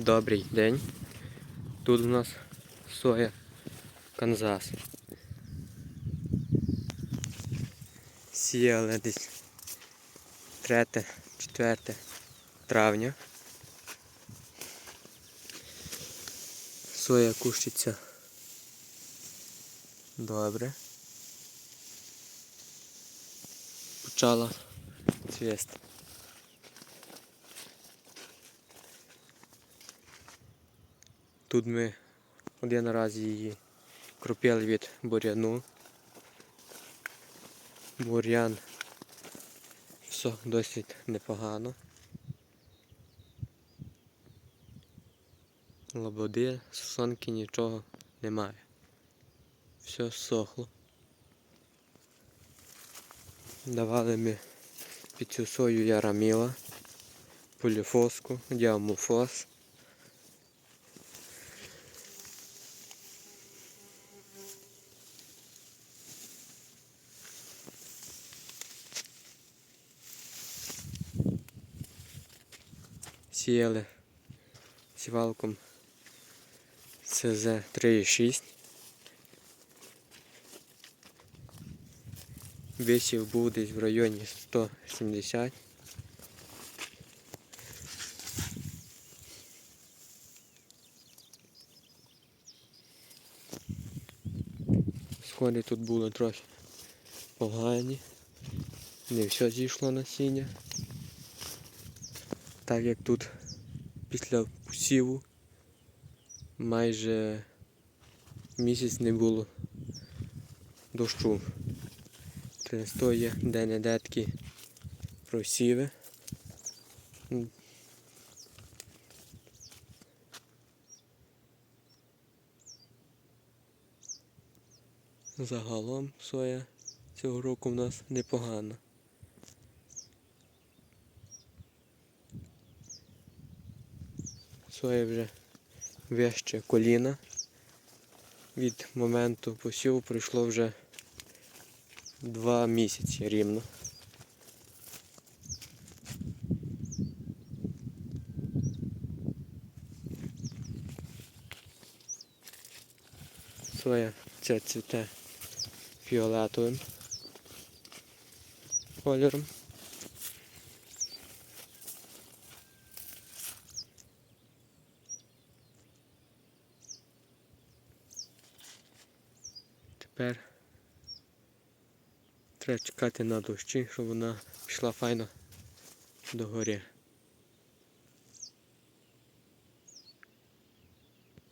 Добрий день. Тут у нас соя Канзас. Сіяли десь 3-4 травня. Соя кущиться добре. Почала цвісти. Тут ми один раз її кропили від буряну. Бур'ян все досить непогано. Лободи, сосонки нічого немає. Все сохло. Давали ми під цю сою яраміла, поліфоску, діамофос. Сіяли сівалком СЗ 3,6. Висів був десь в районі 170. Сходи тут були трохи погані. Не все зійшло насіння. Так як тут після посіву майже місяць не було дощу. То є де-не-де такі просіви. Загалом соя цього року в нас непогана. Соя вже вище коліна. Від моменту посіву пройшло вже два місяці рівно. Соя ця цвіте фіолетовим кольором. Тепер треба чекати на дощі, щоб вона пішла файно догорі.